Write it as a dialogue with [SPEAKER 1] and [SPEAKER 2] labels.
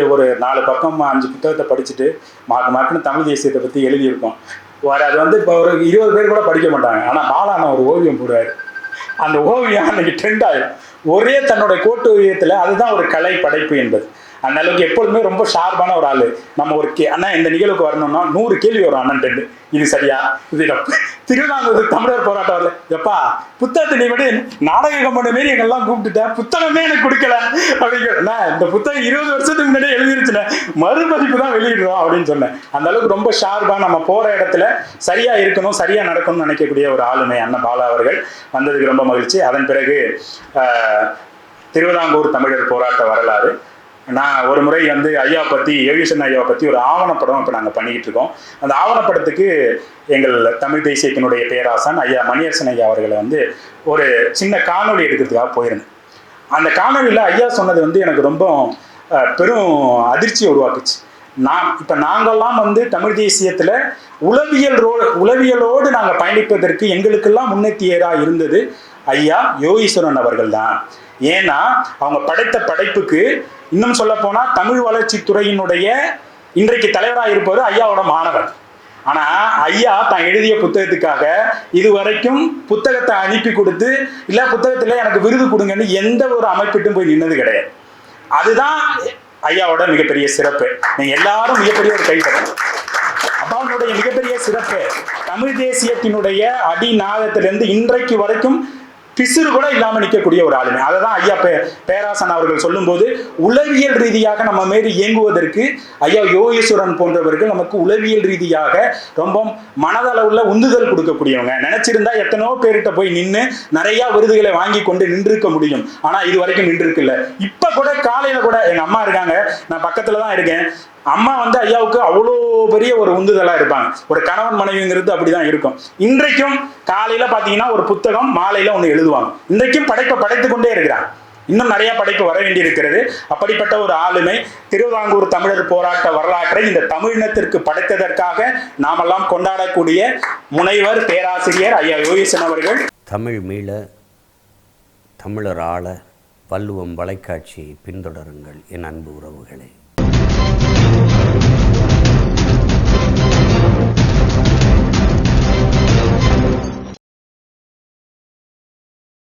[SPEAKER 1] ஒரு நாலு பக்கம் அஞ்சு புத்தகத்தை படிச்சுட்டு மாக்கு மாக்குன்னு தமிழ் தேசியத்தை பற்றி எழுதியிருக்கோம். வர அது வந்து இப்போ ஒரு இருபது பேர் கூட படிக்க மாட்டாங்க. ஆனால் பாலான ஒரு ஓவியம் போடுவார். அந்த ஓவியம் அன்னைக்கு ட்ரெண்ட் ஆயிடும் ஒரே தன்னுடைய கோட்டு ஓவியத்தில் அதுதான் ஒரு கலை படைப்பு என்பது. அந்த அளவுக்கு எப்பொழுதுமே ரொம்ப ஷார்ப்பான ஒரு ஆள். நம்ம ஒரு கே அண்ணா இந்த நிகழ்வுக்கு வரணும்னா நூறு கேள்வி வரும் அண்ணன் இது சரியா? இது தப்பு திருநாங்கூர் தமிழர் போராட்டம் வரல எப்பா புத்தகத்தை நீ விட நாடக கம்பெனி மாரி எங்கெல்லாம் கூப்பிட்டுட்டேன் புத்தகமே எனக்கு கொடுக்கல. அப்படிங்கிற இந்த புத்தகம் இருபது வருஷத்துக்கு முன்னாடியே எழுதிருச்சுல. மறுபதிப்பு தான் வெளியிடுறோம் அப்படின்னு சொன்னேன் அந்த அளவுக்கு ரொம்ப ஷார்ப்பா நம்ம போற இடத்துல சரியா இருக்கணும் சரியா நடக்கணும்னு நினைக்கக்கூடிய ஒரு ஆளுமை அண்ணன் பாலா அவர்கள். வந்ததுக்கு ரொம்ப மகிழ்ச்சி. அதன் பிறகு திருவிதாங்கூர் தமிழர் போராட்ட வரலாறு. நான் ஒரு முறை வந்து ஐயா பற்றி யோகேஷன் ஐயாவை பற்றி ஒரு ஆவணப்படம் இப்போ நாங்கள் பண்ணிக்கிட்டு இருக்கோம். அந்த ஆவணப்படத்துக்கு எங்கள் தமிழ் தேசியத்தினுடைய பேராசன் ஐயா மணியரசன் ஐயா அவர்களை வந்து ஒரு சின்ன காணொலி எடுக்கிறதுக்காக போயிருந்தேன். அந்த காணொலியில் ஐயா சொன்னது வந்து எனக்கு ரொம்ப பெரும் அதிர்ச்சியை உருவாக்குச்சு. நான் இப்போ நாங்கள்லாம் வந்து தமிழ் தேசியத்தில் உளவியல் ரோ உளவியலோடு நாங்கள் பயணிப்பதற்கு எங்களுக்கெல்லாம் முன்னெத்தியராக இருந்தது ஐயா யோகீஸ்வரன் அவர்கள் தான் ஏன்னா அவங்க படைத்த படைப்புக்கு இன்னும் சொல்ல போனால் தமிழ் வளர்ச்சி துறையினுடைய இன்றைக்கு தலைவராக இருப்பவர் ஐயாவோட மாணவர். ஆனா ஐயா தான் எழுதிய புத்தகத்துக்காக இதுவரைக்கும் புத்தகத்தை அனுப்பி கொடுத்து இல்ல புத்தகத்துல எனக்கு விருது கொடுங்கன்னு எந்த ஒரு அமைப்பிட்டும் போய் நின்னது கிடையாது. அதுதான் ஐயாவோட மிகப்பெரிய சிறப்பு. நீங்க எல்லாரும் மிகப்பெரிய ஒரு கை அப்பாவுடைய மிகப்பெரிய சிறப்பு தமிழ் தேசியத்தினுடைய அடிநாதத்திலிருந்து இன்றைக்கு வரைக்கும் பிசுறு கூட இல்லாம நிற்கக்கூடிய ஒரு ஆளுமை. அதை தான் ஐயா பே பேராசன் அவர்கள் சொல்லும்போது உளவியல் ரீதியாக நம்ம மாரி இயங்குவதற்கு ஐயா யோகேஸ்வரன் போன்றவர்கள் நமக்கு உளவியல் ரீதியாக ரொம்ப மனதளவுல உந்துதல் கொடுக்கக்கூடியவங்க. நினைச்சிருந்தா எத்தனையோ பேர்கிட்ட போய் நின்று நிறைய விருதுகளை வாங்கி கொண்டு நின்றுக்க முடியும். ஆனா இது வரைக்கும் நின்றுருக்குல்ல இப்ப கூட காலையில கூட எங்க அம்மா இருக்காங்க. நான் பக்கத்துல தான் இருக்கேன். அம்மா வந்து ஐயாவுக்கு அவ்வளோ பெரிய ஒரு உந்துதலாக இருப்பாங்க. ஒரு கணவன் மனைவிங்கிறது அப்படிதான் இருக்கும். இன்றைக்கும் காலையில பாத்தீங்கன்னா ஒரு புத்தகம் மாலையில ஒன்று எழுதுவாங்க. இன்றைக்கும் படைப்பை படைத்து கொண்டே இருக்கிறாங்க. இன்னும் நிறைய படைப்பு வர வேண்டியிருக்கிறது. அப்படிப்பட்ட ஒரு ஆளுமை திருவிதாங்கூர் தமிழர் போராட்ட வரலாற்றை இந்த தமிழினத்திற்கு படைத்ததற்காக நாமெல்லாம் கொண்டாடக்கூடிய முனைவர் பேராசிரியர் ஐயா யோகிசன் அவர்கள்.
[SPEAKER 2] தமிழ் மீள தமிழர் ஆள வள்ளுவம் வலைக்காட்சியை பின்தொடருங்கள் என் அன்பு உறவுகளே.